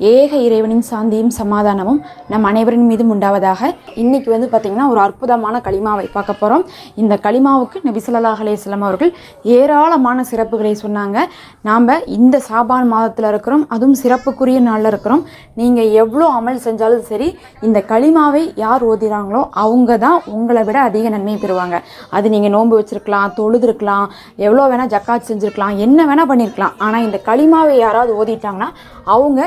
ஏக இறைவனின் சாந்தியும் சமாதானமும் நம் அனைவரின் மீதும் உண்டாவதாக இன்னைக்கு வந்து பார்த்திங்கன்னா ஒரு அற்புதமான களிமாவை பார்க்க போகிறோம் இந்த களிமாவுக்கு நபி ஸல்லல்லாஹு அவர்கள் ஏராளமான சிறப்புகளை சொன்னாங்க. நாம் இந்த சாபான் மாதத்தில் இருக்கிறோம் அதுவும் சிறப்புக்குரிய நாளில் இருக்கிறோம். நீங்கள் எவ்வளோ அமல் செஞ்சாலும் சரி இந்த களிமாவை யார் ஓதுகிறாங்களோ அவங்க தான் உங்களை விட அதிக நன்மை பெறுவாங்க. அது நீங்கள் நோன்பு வச்சிருக்கலாம் தொழுதுருக்கலாம் எவ்வளோ வேணால் ஜக்காத் செஞ்சுருக்கலாம் என்ன வேணால் பண்ணியிருக்கலாம் ஆனால் இந்த களிமாவை யாராவது ஓதிட்டாங்கன்னா அவங்க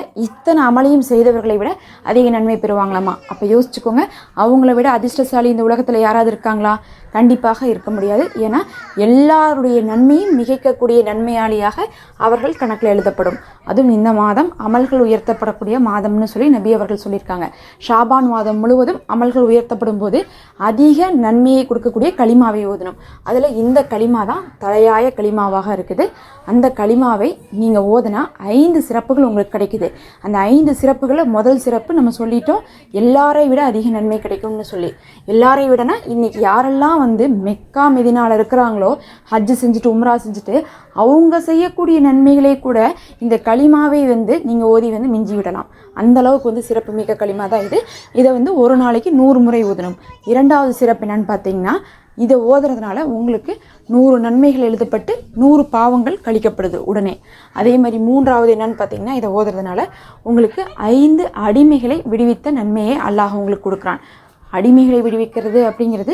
அத்தனை அமலையும் செய்தவர்களை விட அதிக நன்மை பெறுவாங்களாமா? அப்போ யோசிச்சுக்கோங்க. அவங்கள விட அதிர்ஷ்டசாலி இந்த உலகத்தில் யாராவது இருக்காங்களா? கண்டிப்பாக இருக்க முடியாது. ஏன்னா எல்லாருடைய நன்மையும் மிகைக்கக்கூடிய நன்மையாளியாக அவர்கள் கணக்கில் எழுதப்படும். அதுவும் இந்த மாதம் அமல்கள் உயர்த்தப்படக்கூடிய மாதம்னு சொல்லி நபி அவர்கள் சொல்லியிருக்காங்க. ஷாபான் மாதம் முழுவதும் அமல்கள் உயர்த்தப்படும் போது அதிக நன்மையை கொடுக்கக்கூடிய களிமாவை ஓதணும். அதில் இந்த களிமா தான் தலையாய களிமாவாக இருக்குது. அந்த களிமாவை நீங்கள் ஓதுனா ஐந்து சிறப்புகள் உங்களுக்கு கிடைக்குது. அந்த ஐந்து சிறப்புகளை முதல் சிறப்பு நம்ம சொல்லிட்டோம். எல்லாரை விட அதிக நன்மை கிடைக்கும்னு சொல்லி. எல்லாரை விடனா இன்றைக்கி யாரெல்லாம் வந்து மெக்கா மெதினால இருக்கிறாங்களோ ஹஜ்ஜு செஞ்சுட்டு உம்ரா செஞ்சுட்டு அவங்க செய்யக்கூடிய நன்மைகளை கூட இந்த களிமாவை வந்து நீங்கள் ஓதி வந்து மிஞ்சி விடலாம். அந்த அளவுக்கு வந்து சிறப்பு மிக்க களிமா தான் இது. இதை வந்து ஒரு நாளைக்கு நூறு முறை ஓதணும். இரண்டாவது சிறப்பு என்னன்னு பார்த்தீங்கன்னா இதை ஓதுறதுனால உங்களுக்கு நூறு நன்மைகள் எழுதப்பட்டு நூறு பாவங்கள் கழிக்கப்படுது உடனே. அதே மாதிரி மூன்றாவது என்னன்னு பார்த்தீங்கன்னா இதை ஓதுறதுனால உங்களுக்கு ஐந்து அடிமைகளை விடுவித்த நன்மையை அல்லாஹ் உங்களுக்கு கொடுக்குறான். அடிமைகளை விடுவிக்கிறது அப்படிங்கிறது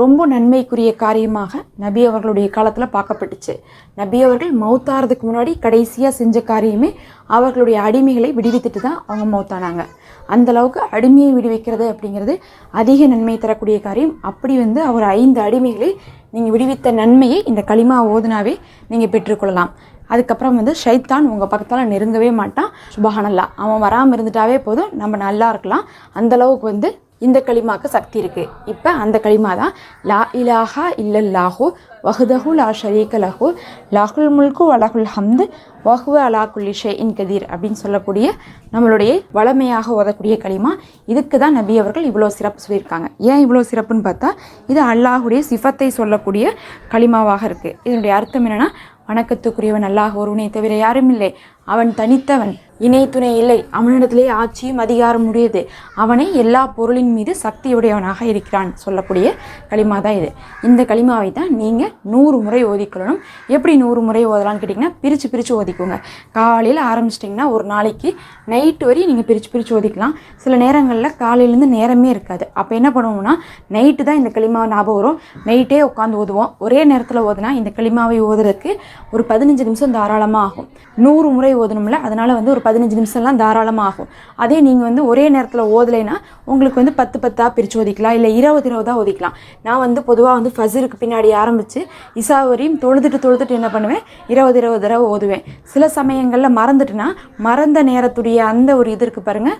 ரொம்ப நன்மைக்குரிய காரியமாக நபி அவர்களுடைய காலத்தில் பார்க்கப்பட்டுச்சு. நபி அவர்கள் மௌத்தாறதுக்கு முன்னாடி கடைசியாக செஞ்ச காரியமே அவர்களுடைய அடிமைகளை விடுவித்துட்டு தான் அவங்க மௌத்தானாங்க. அந்தளவுக்கு அடிமையை விடுவிக்கிறது அப்படிங்கிறது அதிக நன்மை தரக்கூடிய காரியம். அப்படி வந்து அவர் ஐந்து அடிமைகளை நீங்கள் விடுவித்த நன்மையை இந்த களிமா ஓதுனாவே நீங்கள் பெற்றுக்கொள்ளலாம். அதுக்கப்புறம் வந்து ஷைத்தான் உங்கள் பக்கத்தால் நெருங்கவே மாட்டான். சுபஹானல்லா. அவன் வராமல் இருந்துட்டாவே போதும். நம்ம நல்லா இருக்கலாம். அந்தளவுக்கு வந்து இந்த களிமாக்கு சக்தி இருக்குது இப்போ அந்த களிமா தான் லா இலாஹா இல்லல்லாஹு வஹுதஹு லா ஷரீக லஹு லாஹுல் முல்கு வலகுல் ஹம்து வஹுவ அலா குல்லிஷே இன் கதீர் அப்படின்னு சொல்லக்கூடிய நம்மளுடைய வளமையாக ஓதக்கூடிய களிமா. இதுக்கு தான் நபி அவர்கள் இவ்வளோ சிறப்பு சொல்லியிருக்காங்க. ஏன் இவ்வளோ சிறப்புன்னு பார்த்தா இது அல்லாஹுடைய சிஃபத்தை சொல்லக்கூடிய களிமாவாக இருக்குது இதனுடைய அர்த்தம் என்னென்னா வணக்கத்துக்குரியவன் அல்லாஹ் ஒருவனை தவிர யாரும் இல்லை. அவன் தனித்தவன். இணை துணை இல்லை. அவனிடத்திலே ஆட்சியும் அதிகாரம் உடையது. அவனை எல்லா பொருளின் மீது சக்தியுடையவனாக இருக்கிறான் சொல்லக்கூடிய களிமா தான் இது. இந்த களிமாவை தான் நீங்கள் நூறு முறை ஓதிக்கொள்ளணும். எப்படி நூறு முறை ஓதலான்னு கேட்டிங்கன்னா பிரித்து பிரித்து ஓதிக்கோங்க. காலையில் ஆரம்பிச்சிட்டிங்கன்னா ஒரு நாளைக்கு நைட்டு வரையும் நீங்கள் பிரித்து பிரித்து ஓதிக்கலாம். சில நேரங்களில் காலையிலேருந்து நேரமே இருக்காது. அப்போ என்ன பண்ணுவோம்னா நைட்டு தான் இந்த களிமாவை ஞாபகம் வரும். நைட்டே உட்காந்து ஓதுவோம். ஒரே நேரத்தில் ஓதுனா இந்த களிமாவை ஓதுறதுக்கு ஒரு பதினஞ்சு நிமிஷம் தாராளமாக ஆகும் நூறு முறை ஓதணும்ல அதனால் வந்து ஒரு பதினஞ்சு நிமிஷம்லாம் தாராளமாக ஆகும் அதே நீங்கள் வந்து ஒரே நேரத்தில் ஓதலைன்னா உங்களுக்கு வந்து பத்து பத்தாக பிரித்து ஓதிக்கலாம் இல்லை இருபது இருபதாக ஓதிக்கலாம் நான் வந்து பொதுவாக வந்து ஃபசருக்கு பின்னாடி ஆரம்பித்து இசா வரையும் தொழுதுட்டு தொழுதுட்டு என்ன பண்ணுவேன்? இருபது இருபது தடவை ஓதுவேன். சில சமயங்களில் மறந்துட்டுனா மறந்த நேரத்துடைய அந்த ஒரு இது இருக்குது பாருங்கள்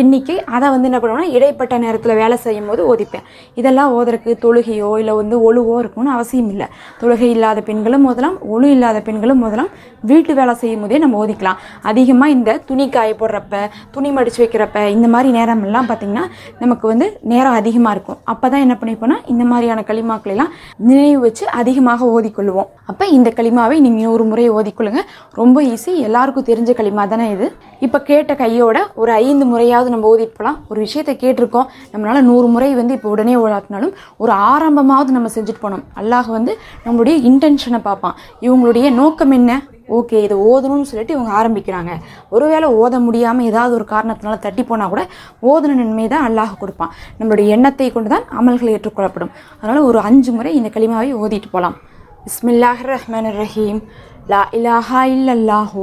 எண்ணிக்கை அதை வந்து என்ன பண்ணுவேன்னா இடைப்பட்ட நேரத்தில் வேலை செய்யும் போது ஓதிப்பேன். இதெல்லாம் ஓதுறதுக்கு தொழுகையோ இல்லை வந்து ஒழுவோ இருக்கணும்னு அவசியம் இல்லை. தொழுகை இல்லாத பெண்களும் ஓதலாம் ஒழு இல்லாத பெண்களும் ஓதலாம். வீட்டு வேலை செய்யும் போதே நம்ம ஓதிக்கலாம். அதிகமாக இந்த துணி காய போடுறப்ப துணி மடித்து வைக்கிறப்ப இந்த மாதிரி நேரமெல்லாம் பார்த்திங்கன்னா நமக்கு வந்து நேரம் அதிகமாக இருக்கும். அப்போ தான் என்ன பண்ணிப்போனா இந்த மாதிரியான களிமாக்களெல்லாம் நினைவு வச்சு அதிகமாக ஓதிக்கொள்வோம் அப்போ இந்த களிமாவை நீங்கள் ஒரு முறை ஓதிக்கொள்ளுங்க. ரொம்ப ஈஸி எல்லாருக்கும் தெரிஞ்ச களிமா தானே இது. இப்போ கேட்ட கையோட ஒரு ஐந்து முறையாவது நம்ம ஓதிட்டு போகலாம் ஒரு விஷயத்தை கேட்டிருக்கோம். நம்மளால் நூறு முறை வந்து இப்போ உடனே ஓடாட்டினாலும் ஒரு ஆரம்பமாவது நம்ம செஞ்சுட்டு போனோம். அல்லாஹ் வந்து நம்மளுடைய இன்டென்ஷனை பார்ப்பான். இவங்களுடைய நோக்கம் என்ன? ஓகே இதை ஓதணும்னு சொல்லிட்டு இவங்க ஆரம்பிக்கிறாங்க. ஒருவேளை ஓத முடியாமல் ஏதாவது ஒரு காரணத்தினால தட்டி போனால் கூட ஓதுன நன்மை தான் அல்லாஹ் கொடுப்பான். நம்மளுடைய எண்ணத்தை கொண்டு தான் அமல்கள் ஏற்றுக்கொள்ளப்படும். அதனால் ஒரு அஞ்சு முறை இந்த களிமாவை ஓதிட்டு போகலாம் பிஸ்மில்லாஹ் ரஹ்மான் ரஹீம். லா இலாஹா இல்லல்லாஹூ.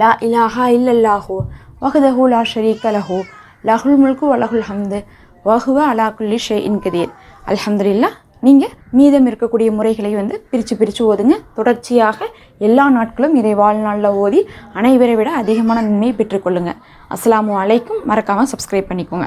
லா இலாஹா இல்லல்லாஹு வஹுதஹு லா ஷரீக லஹு லஹுல் முல்கு வலஹுல் ஹம்து வஹுவ அலா குல்லி ஷே இன்கதீர் கதீர் நீங்கள் மீதம் இருக்கக்கூடிய முறைகளை வந்து பிரித்து பிரித்து ஓதுங்க. தொடர்ச்சியாக எல்லா நாட்களும் இதை வாழ்நாளில் ஓதி அனைவரை விட அதிகமான நன்மையை பெற்றுக்கொள்ளுங்க. அஸ்லாம் அலைக்கும். மறக்காமல் சப்ஸ்கிரைப் பண்ணிக்கோங்க.